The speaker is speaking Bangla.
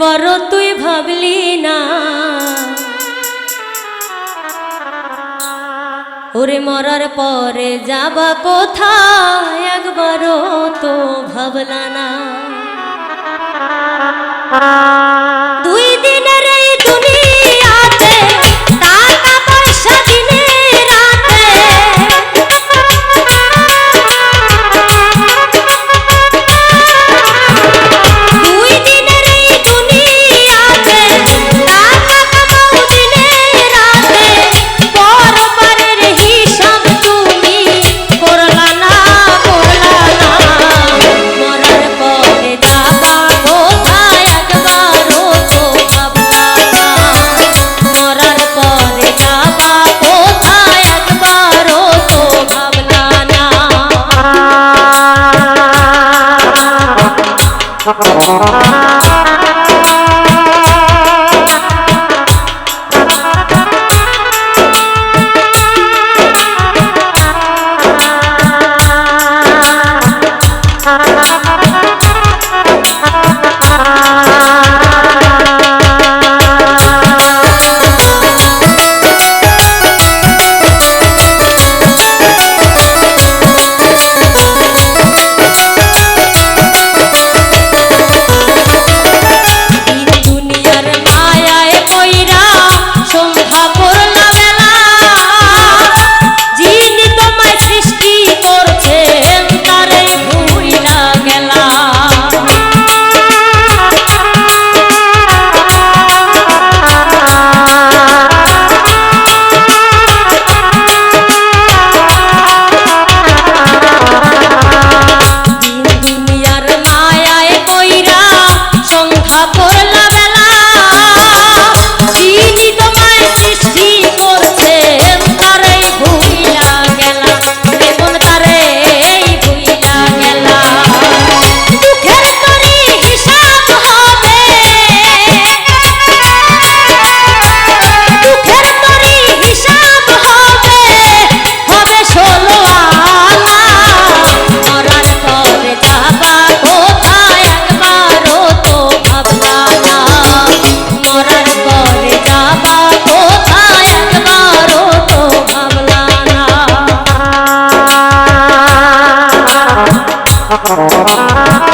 বড় তুই ভাবলি না। ওরে মরার পরে যাবা কোথায়? একবারও তো ভাবলা না। Thank you. Thank you.